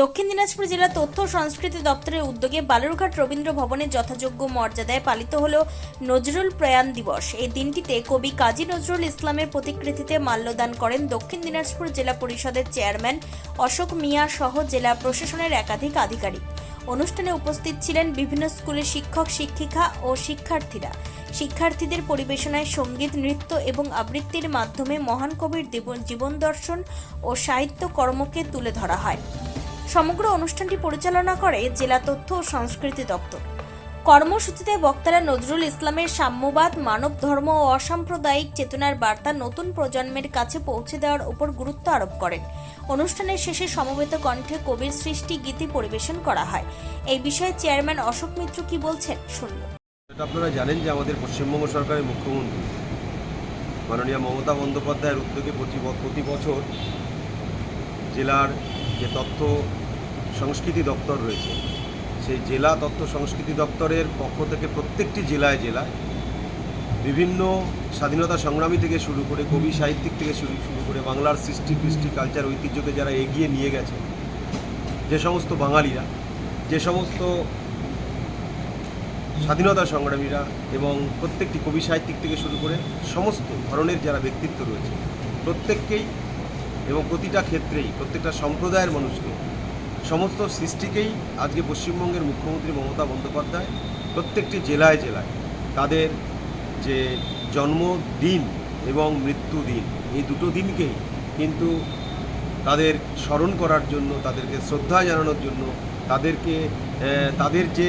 দক্ষিণ দিনাজপুর জেলা তথ্য সংস্কৃতি দপ্তরের উদ্যোগে বালুরঘাট রবীন্দ্র ভবনে যথাযোগ্য মর্যাদায় পালিত হল নজরুল প্রয়াণ দিবস। এই দিনটিতে কবি কাজী নজরুল ইসলামের প্রতিকৃতিতে মাল্যদান করেন দক্ষিণ দিনাজপুর জেলা পরিষদের চেয়ারম্যান অশোক মিয়া সহ জেলা প্রশাসনের একাধিক আধিকারিক। অনুষ্ঠানে উপস্থিত ছিলেন বিভিন্ন স্কুলের শিক্ষক, শিক্ষিকা ও শিক্ষার্থীরা। শিক্ষার্থীদের পরিবেশনায় সংগীত, নৃত্য এবং আবৃত্তির মাধ্যমে মহান কবির জীবন দর্শন ও সাহিত্য কর্মকে তুলে ধরা হয়। সমগ্র অনুষ্ঠানটি পরিচালনা করে জেলা তথ্য ও সংস্কৃতি দপ্তর। কর্মসূচিতে বক্তারা নজরুল ইসলামের সাম্যবাদ, মানব ধর্ম ও অসাম্প্রদায়িক চেতনার বার্তা নতুন প্রজন্মের কাছে পৌঁছে দেওয়ার উপর গুরুত্ব আরোপ করেন। অনুষ্ঠানের শেষে সমবেত কণ্ঠে কবির সৃষ্টি গীতি পরিবেশন করা হয়। এই বিষয়ে চেয়ারম্যান অশোক মিত্র কি বলছেন এটা আপনারা জানেন যে আমাদের পশ্চিমবঙ্গ সরকারের মুখ্যমন্ত্রী মাননীয় মমতা বন্দ্যোপাধ্যায়ের উদ্যোগে প্রতি বছর জেলার যে তথ্য সংস্কৃতি দপ্তর রয়েছে, সেই জেলা তথ্য সংস্কৃতি দপ্তরের পক্ষ থেকে প্রত্যেকটি জেলায় জেলায় বিভিন্ন স্বাধীনতা সংগ্রামী থেকে শুরু করে কবি সাহিত্যিক থেকে শুরু শুরু করে বাংলার সৃষ্টি, কৃষ্টি, কালচার, ঐতিহ্যকে যারা এগিয়ে নিয়ে গেছে, যে সমস্ত বাঙালিরা, যে সমস্ত স্বাধীনতা সংগ্রামীরা এবং প্রত্যেকটি কবি সাহিত্যিক থেকে শুরু করে সমস্ত ধরনের যারা ব্যক্তিত্ব রয়েছে, প্রত্যেককেই এবং প্রতিটা ক্ষেত্রেই, প্রত্যেকটা সম্প্রদায়ের মানুষকে, সমস্ত সৃষ্টিকেই আজকে পশ্চিমবঙ্গের মুখ্যমন্ত্রী মমতা বন্দ্যোপাধ্যায় প্রত্যেকটি জেলায় জেলায় তাদের যে জন্মদিন এবং মৃত্যু দিন, এই দুটো দিনকেই কিন্তু তাদের স্মরণ করার জন্য, তাদেরকে শ্রদ্ধা জানানোর জন্য, তাদেরকে তাদের যে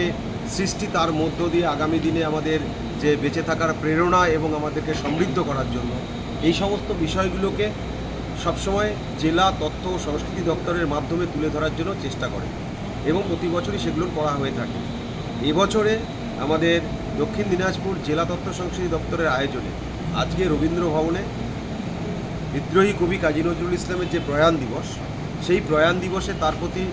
সৃষ্টি তার মধ্য দিয়ে আগামী দিনে আমাদের যে বেঁচে থাকার প্রেরণা এবং আমাদেরকে সমৃদ্ধ করার জন্য, এই সমস্ত বিষয়গুলোকে সবসময় জেলা তথ্য ও সংস্কৃতি দপ্তরের মাধ্যমে তুলে ধরার জন্য চেষ্টা করে এবং প্রতি বছরই সেগুলো করা হয়ে থাকে। এবছরে আমাদের দক্ষিণ দিনাজপুর জেলা তথ্য সংস্কৃতি দপ্তরের আয়োজনে আজকে রবীন্দ্র ভবনে বিদ্রোহী কবি কাজী নজরুল ইসলামের যে প্রয়াণ দিবস, সেই প্রয়াণ দিবসে তার প্রতি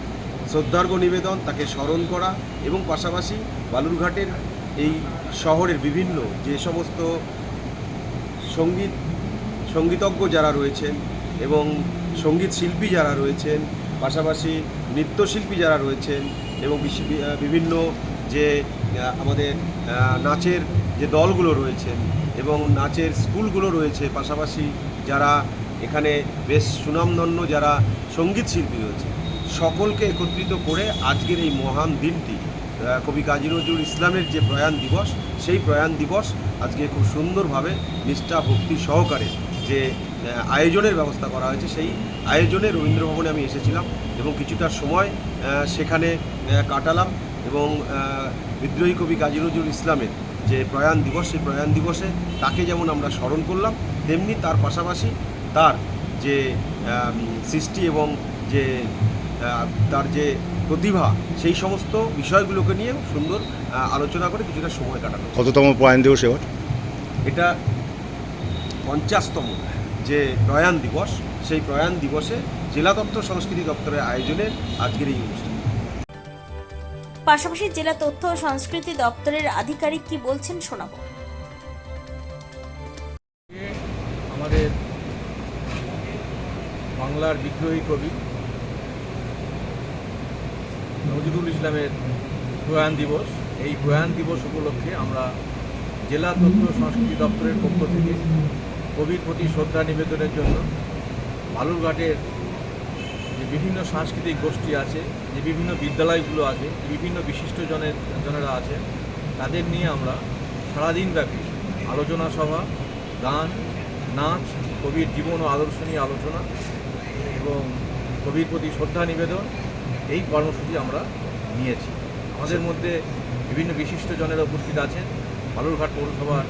শ্রদ্ধার্ঘ্য নিবেদন, তাকে স্মরণ করা এবং পাশাপাশি বালুরঘাটের এই শহরের বিভিন্ন যে সমস্ত সংগীত, সঙ্গীতজ্ঞ যারা রয়েছেন এবং সংগীত শিল্পী যারা রয়েছেন, পাশাপাশি নৃত্যশিল্পী যারা রয়েছেন এবং বিভিন্ন যে আমাদের নাচের যে দলগুলো রয়েছেন এবং নাচের স্কুলগুলো রয়েছে, পাশাপাশি যারা এখানে বেশ সুনামধন্য যারা সংগীত শিল্পী রয়েছে, সকলকে একত্রিত করে আজকের এই মহান দিনটি কবি কাজী নজরুল ইসলামের যে প্রয়াণ দিবস, সেই প্রয়াণ দিবস আজকে খুব সুন্দরভাবে নিষ্ঠা ভক্তি সহকারে যে আয়োজনের ব্যবস্থা করা হয়েছে। সেই আয়োজনে রবীন্দ্র ভবনে আমি এসেছিলাম এবং কিছুটা সময় সেখানে কাটালাম এবং বিদ্রোহী কবি কাজী নজরুল ইসলামের যে প্রয়াণ দিবস সেই প্রয়াণ দিবসে তাকে যেমন আমরা স্মরণ করলাম তেমনি তার পাশাপাশি তার যে সৃষ্টি এবং যে তার যে প্রতিভা সেই সমস্ত বিষয়গুলোকে নিয়ে সুন্দর আলোচনা করে কিছুটা সময় কাটানো কততম প্রয়াণ দিবস এবার? এটা পঞ্চাশতম। যে প্রয়াণ দিবস সেই প্রয়াণ দিবসে জেলা দপ্তর সংস্কৃতি দপ্তরের আয়োজনে আজকের এই অনুষ্ঠান। পাশাপাশি জেলা তথ্য ও সংস্কৃতি দপ্তরের আধিকারিক কি বলছেন শোনাবো। আমাদের বাংলার বিদ্রোহী কবি নজরুল ইসলামের প্রয়াণ দিবস। এই প্রয়াণ দিবস উপলক্ষে আমরা জেলা তথ্য সংস্কৃতি দপ্তরের পক্ষ থেকে কবির প্রতি শ্রদ্ধা নিবেদনের জন্য বালুরঘাটের যে বিভিন্ন সাংস্কৃতিক গোষ্ঠী আছে, যে বিভিন্ন বিদ্যালয়গুলো আছে, যে বিভিন্ন বিশিষ্ট জনের আছে তাদের নিয়ে আমরা সারাদিনব্যাপী আলোচনা সভা, গান, নাচ, কবির জীবন ও আদর্শ নিয়ে আলোচনা এবং কবির প্রতি শ্রদ্ধা নিবেদন, এই কর্মসূচি আমরা নিয়েছি। আমাদের মধ্যে বিভিন্ন বিশিষ্ট জনেরা উপস্থিত আছেন। বালুরঘাট পৌরসভার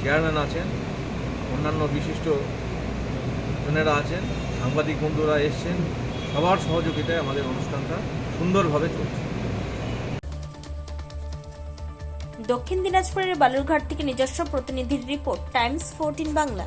চেয়ারম্যান আছেন। অন্যান্য বিশিষ্ট জনেরা আছেন, সাংবাদিক বন্ধুরা এসছেন, সবার সহযোগিতায় আমাদের অনুষ্ঠানটা সুন্দরভাবে চলছে। দক্ষিণ দিনাজপুরের বালুরঘাট থেকে নিজস্ব প্রতিনিধির রিপোর্ট, টাইমস ফোরটিন বাংলা।